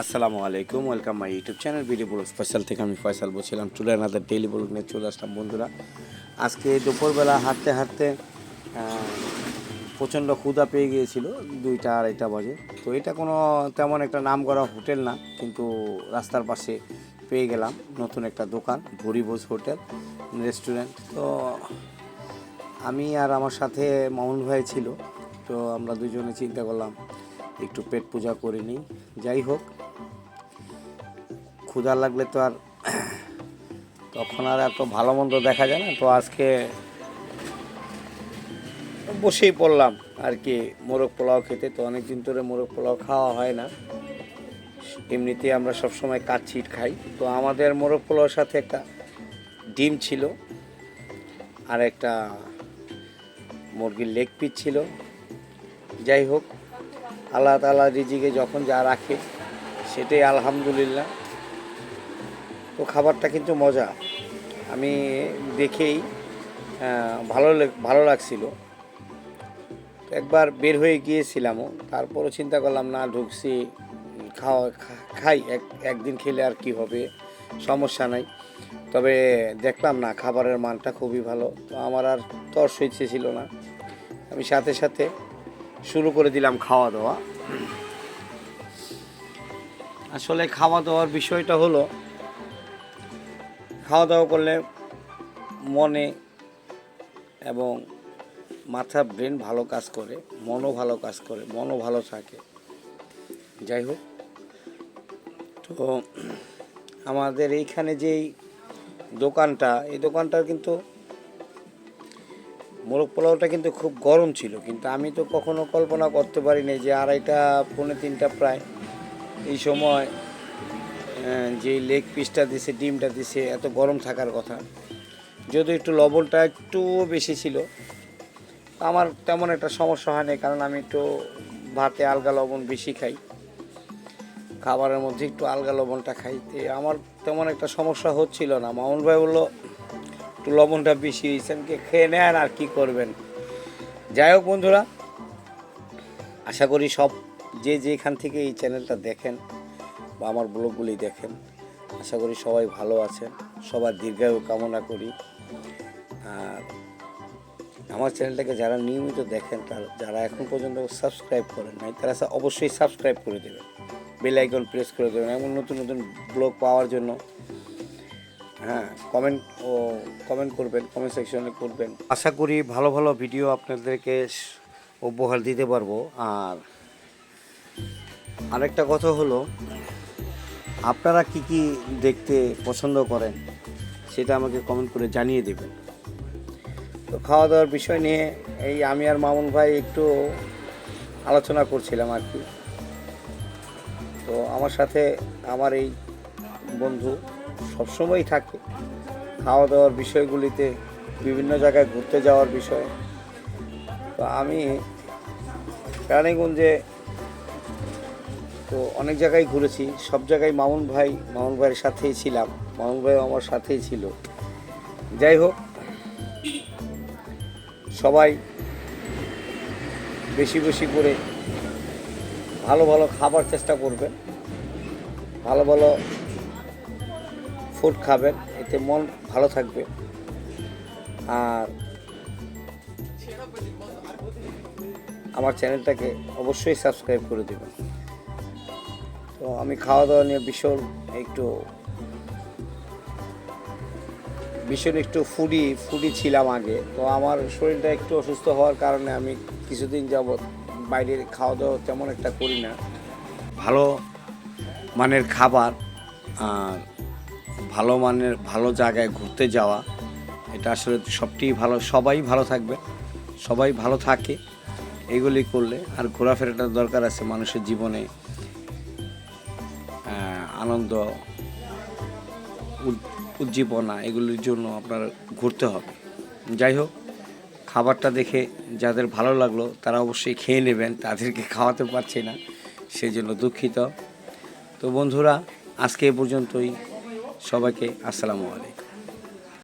আসসালামু আলাইকুম, welcome my YouTube channel video blog special থেকে আমি ফয়সাল বলছিলাম। চুলে আনাদের ডেইলি ব্লগ নিয়ে চলে আসলাম বন্ধুরা। আজকে দুপুরবেলা হাঁটতে হাঁটতে প্রচণ্ড ক্ষুধা পেয়ে গিয়েছিল, দুইটা আড়াইটা বাজে। তো এটা কোনো তেমন একটা নাম করা হোটেল না, কিন্তু রাস্তার পাশে পেয়ে গেলাম নতুন একটা দোকান, ভুরিভোজ হোটেল, রেস্টুরেন্ট। তো আমি আর আমার সাথে মামুন ভাই ছিল, তো আমরা দুজনে চিন্তা করলাম, একটু পেট পূজা করে নিই। যাই হোক ক্ষুধা লাগলে তো আর তখন আর এত ভালো মন্দ দেখা যায় না। তো আজকে বসেই পড়লাম আর কি, মোরগ পোলাও খেতে। তো অনেক দিন ধরে মোরগ পোলাও খাওয়া হয় না। এমনিতে আমরা সব সবসময় কাচ্ছিট খাই। তো আমাদের মোরগ পোলাওর সাথে একটা ডিম ছিল আর একটা মুরগির লেগ পিস ছিল। যাই হোক, আল্লাহ তালা রিজিকে যখন যা রাখে, সেটাই আলহামদুলিল্লাহ। তো খাবারটা কিন্তু মজা। আমি দেখেই ভালো ভালো লাগছিল। একবার বের হয়ে গিয়েছিলামও, তারপরও চিন্তা করলাম, না, ঢুকছি খাওয়া খাই, এক, একদিন খেলে আর কি হবে? সমস্যা নাই। তবে দেখলাম না, খাবারের মানটা খুবই ভালো। তো আমার আর তর সইছে ছিল না। আমি সাথে সাথে শুরু করে দিলাম খাওয়া দাওয়া আসলে খাওয়া দাওয়ার বিষয়টা হলো খাওয়া দাওয়া করলে মনে এবং মাথা ব্রেন ভালো কাজ করে, মনও ভালো কাজ করে, মনও ভালো থাকে। যাই হোক, তো আমাদের এইখানে যেই দোকানটা, এই দোকানটার কিন্তু মোরগ পোলাওটা কিন্তু খুব গরম ছিল, কিন্তু আমি তো কখনো কল্পনা করতে পারিনি যে আড়াইটা, পৌনে তিনটা প্রায় এই সময় যে লেগ পিসটা দিছে, ডিমটা দিছে, এত গরম থাকার কথা। যদি একটু লবণটা একটু বেশি ছিল, আমার তেমন একটা সমস্যা হয়নি কারণ আমি একটু ভাতে আলগা লবণ বেশি খাই। খাবারের মধ্যে একটু আলগা লবণটা খাই। আমার তেমন একটা সমস্যা হচ্ছিল না। মামুন ভাই বলল, একটু লবণটা বেশি হয়েছে আমি কি খেয়ে নেন আর কি করবেন? যাই হোক বন্ধুরা, আশা করি সব যে যেখান থেকে এই চ্যানেলটা দেখেন বা আমার ব্লগগুলি দেখেন। আশা করি সবাই ভালো আছেন, সবার দীর্ঘায়ু কামনা করি। আর আমার চ্যানেলটাকে যারা নিয়মিত দেখেন, তার যারা এখন পর্যন্ত সাবস্ক্রাইব করেন নাই, তারা অবশ্যই সাবস্ক্রাইব করে দেবেন। বেল আইকন প্রেস করে দেবেন, এমন নতুন নতুন ব্লগ পাওয়ার জন্য। হ্যাঁ কমেন্ট ও কমেন্ট করবেন, কমেন্ট সেকশনে করবেন। আশা করি ভালো ভালো ভিডিও আপনাদেরকে উপহার দিতে পারব। আর আরেকটা কথা হলো আপনারা কি কি দেখতে পছন্দ করেন, সেটা আমাকে কমেন্ট করে জানিয়ে দেবেন। তো খাওয়া দাওয়ার বিষয় নিয়ে এই আমি আর মামুন ভাই একটু আলোচনা করছিলাম আর কি। তো আমার সাথে আমার এই বন্ধু সবসময়ই থাকে খাওয়া দাওয়ার বিষয়গুলিতে বিভিন্ন জায়গায় ঘুরতে যাওয়ার বিষয়। তো আমি রানীগঞ্জে তো অনেক জায়গায় ঘুরেছি, সব জায়গায় মামুন ভাই, মামুন ভাইয়ের সাথেই ছিলাম, মামুন ভাই আমার সাথেই ছিল। যাই হোক, সবাই বেশি বেশি করে ভালো ভালো খাবার চেষ্টা করবেন, ভালো ভালো ফুড খাবেন, এতে মন ভালো থাকবে। আর আমার চ্যানেলটাকে অবশ্যই সাবস্ক্রাইব করে দেবেন। তো আমি খাওয়া দাওয়া নিয়ে ভীষণ একটু ভীষণ একটু ফুডি ফুডি ছিলাম আগে। তো আমার শরীরটা একটু অসুস্থ হওয়ার কারণে আমি কিছুদিন যাবৎ বাইরের খাওয়া দাওয়া তেমন একটা করি না। ভালো মানের খাবার, আর ভালো মানের, ভালো জায়গায় ঘুরতে যাওয়া, এটা আসলে সবটি ভালো, সবাই ভালো থাকবে, সবাই ভালো থাকে, এগুলি করলে আর ঘোরাফেরাটার দরকার আছে মানুষের জীবনে। আনন্দ উজ্জীবনা, এগুলির জন্য আপনার ঘুরতে হবে। যাই হোক, খাবারটা দেখে যাদের ভালো লাগল, তারা অবশ্যই খেয়ে নেবেন, তাদেরকে খাওয়াতে পারছি না, সেই জন্য দুঃখিত। তো বন্ধুরা, আজকে এ পর্যন্তই। সবাইকে আসসালামু আলাইকুম।